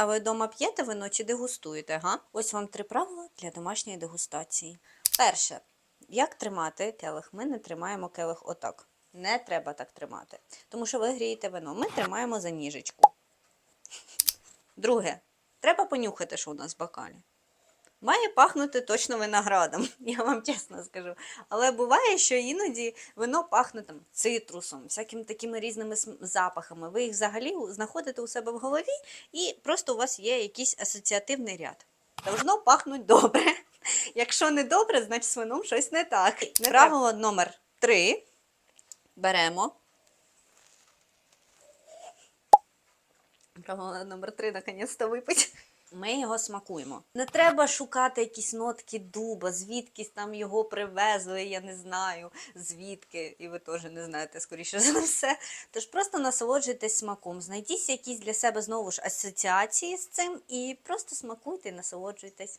А ви вдома п'єте вино чи дегустуєте? Га? Ось вам три правила для домашньої дегустації. Перше, як тримати келих? Ми не тримаємо келих отак. Не треба так тримати. Тому що ви грієте вино. Ми тримаємо за ніжечку. Друге, треба понюхати, що у нас в бокалі. Має пахнути точно виноградом, я вам чесно скажу. Але буває, що іноді вино пахне там цитрусом, всякими такими різними запахами. Ви їх взагалі знаходите у себе в голові, і просто у вас є якийсь асоціативний ряд. Должно пахнути добре. Якщо не добре, значить з вином щось не так. Правило номер три. Беремо. Правило номер три, наконець-то випить. Ми його смакуємо. Не треба шукати якісь нотки дуба, звідкись там його привезли, я не знаю, звідки, і ви теж не знаєте, скоріше за все. Тож просто насолоджуйтесь смаком. Знайдіть якісь для себе знову ж асоціації з цим і просто смакуйте і насолоджуйтесь.